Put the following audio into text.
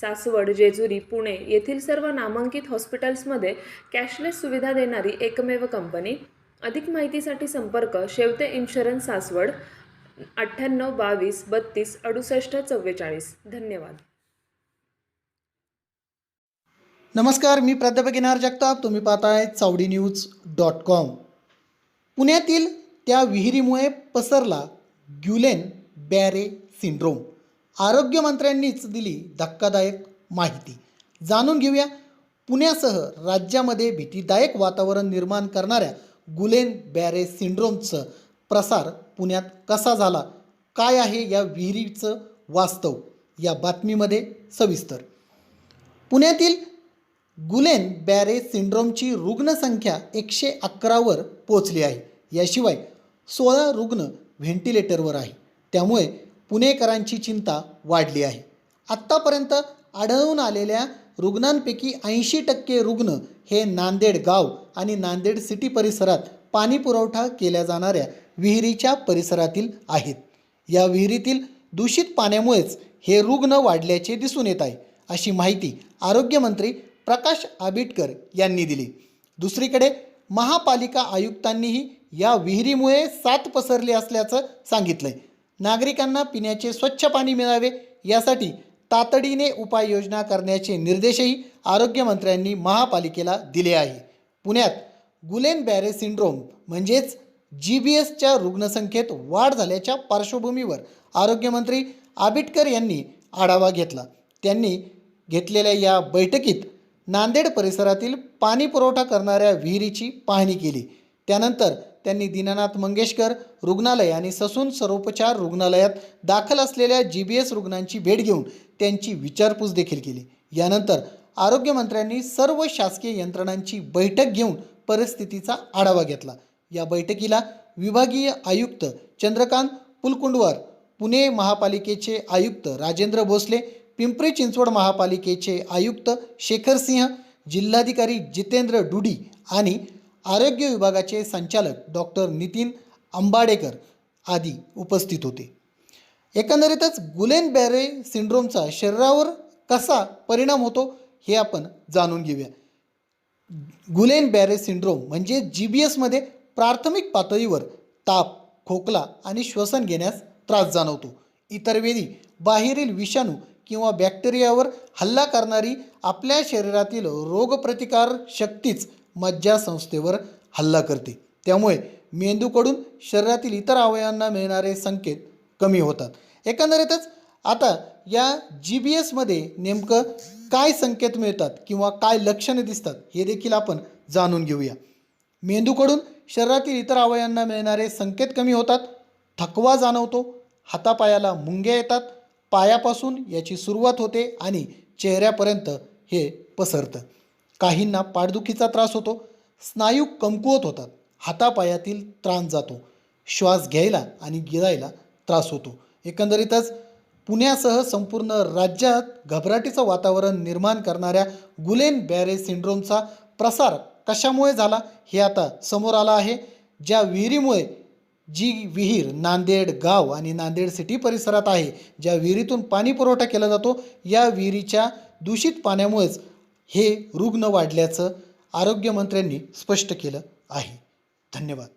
सासवड जेजुरी पुणे येथील सर्व नामांकित हॉस्पिटल्समध्ये कॅशलेस सुविधा देणारी एकमेव कंपनी. अधिक माहितीसाठी संपर्क शेवते इन्शुरन्स सासवड अठ्ठ्याण्णव बावीस बत्तीस अडुसष्ट चव्वेचाळीस. धन्यवाद. नमस्कार मी प्राध्यापक एन जगताप. तुम्ही पाहताय चावडी न्यूज डॉट कॉम. पुण्यातील त्या विहिरीमुळे पसरला ग्युलेन बॅरे सिंड्रोम. आरोग्यमंत्र्यांनीच दिली धक्कादायक माहिती. जाणून घेऊया पुण्यासह राज्यामध्ये भीतीदायक वातावरण निर्माण करणाऱ्या गुलेन बॅरे सिंड्रोमचं प्रसार पुण्यात कसा झाला? काय आहे या विहिरीचं वास्तव? या बातमीमध्ये सविस्तर. पुण्यातील गुलेन बॅरे सिंड्रोमची रुग्णसंख्या एकशे अकरावर पोचली आहे. याशिवाय सोळा रुग्ण व्हेंटिलेटरवर आहे. त्यामुळे पुणेकरांची चिंता वाढली आहे. आत्तापर्यंत आढळून आलेल्या रुग्णांपैकी ऐंशी टक्के रुग्ण हे नांदेड गाव आणि नांदेड सिटी परिसरात पाणी पुरवठा केल्या जाणाऱ्या विहिरीच्या परिसरातील आहेत. या विहिरीतील दूषित पाण्यामुळेच हे रुग्ण वाढल्याचे दिसून येत आहे अशी माहिती आरोग्यमंत्री प्रकाश आबिटकर यांनी दिली. दुसरीकडे महापालिका आयुक्तांनीही या विहिरीमुळे साथ पसरली असल्याचं सांगितलंय. नागरिकांना पिण्याचे स्वच्छ पाणी मिळावे यासाठी तातडीने उपाययोजना करण्याचे निर्देशही आरोग्यमंत्र्यांनी महापालिकेला दिले आहे. पुण्यात गुलेन बॅरे सिंड्रोम म्हणजेच जी बी एसच्या रुग्णसंख्येत वाढ झाल्याच्या पार्श्वभूमीवर आरोग्यमंत्री आबिटकर यांनी आढावा घेतला. त्यांनी घेतलेल्या या बैठकीत नांदेड परिसरातील पाणी पुरवठा करणाऱ्या विहिरीची पाहणी केली. त्यानंतर त्यांनी दीनानाथ मंगेशकर रुग्णालय आणि ससून सर्वोपचार रुग्णालयात दाखल असलेल्या जी बी एस रुग्णांची भेट घेऊन त्यांची विचारपूस देखील केली. यानंतर आरोग्यमंत्र्यांनी सर्व शासकीय यंत्रणांची बैठक घेऊन परिस्थितीचा आढावा घेतला. या बैठकीला विभागीय आयुक्त चंद्रकांत पुलकुंडवार पुणे महापालिकेचे आयुक्त राजेंद्र भोसले पिंपरी चिंचवड महापालिकेचे आयुक्त शेखर सिंह जिल्हाधिकारी जितेंद्र डुडी आणि आरोग्य विभागाचे संचालक डॉक्टर नितीन आंबाडेकर आदी उपस्थित होते. एकंदरीतच गुलेन बॅरे सिंड्रोमचा शरीरावर कसा परिणाम होतो हे आपण जाणून घेऊया. गुलेन बॅरे सिंड्रोम म्हणजे जी बी एसमध्ये प्राथमिक पातळीवर ताप खोकला आणि श्वसन घेण्यास त्रास जाणवतो. इतर वेळी बाहेरील विषाणू किंवा बॅक्टेरियावर हल्ला करणारी आपल्या शरीरातील रोगप्रतिकार शक्तीच मज्जासंस्थेवर हल्ला करते. त्यामुळे मेंदूकडून शरीरातील इतर अवयवांना मिळणारे संकेत कमी होतात. एकंदरीतच आता या जी बी एसमध्ये नेमकं काय संकेत मिळतात किंवा काय लक्षणे दिसतात हे देखील आपण जाणून घेऊया. मेंदूकडून शरीरातील इतर अवयवांना मिळणारे संकेत कमी होतात थकवा जाणवतो हातापायाला मुंग्या येतात पायापासून याची सुरुवात होते आणि चेहऱ्यापर्यंत हे पसरतं. काहींना पाठदुखीचा त्रास होतो स्नायू कमकुवत होतात हातापायातील त्रास जातो श्वास घ्यायला आणि गिरायला त्रास होतो. एकंदरीतच पुण्यासह संपूर्ण राज्यात घबराटीचं वातावरण निर्माण करणाऱ्या गुलेन बॅरे सिंड्रोमचा प्रसार कशामुळे झाला हे आता समोर आलं आहे. ज्या विहिरीमुळे जी विहीर नांदेड गाव आणि नांदेड सिटी परिसरात आहे ज्या विहिरीतून पाणी पुरवठा केला जातो या विहिरीच्या दूषित पाण्यामुळेच हे रुग्ण वाढल्याचं आरोग्यमंत्र्यांनी स्पष्ट केलं आहे. धन्यवाद.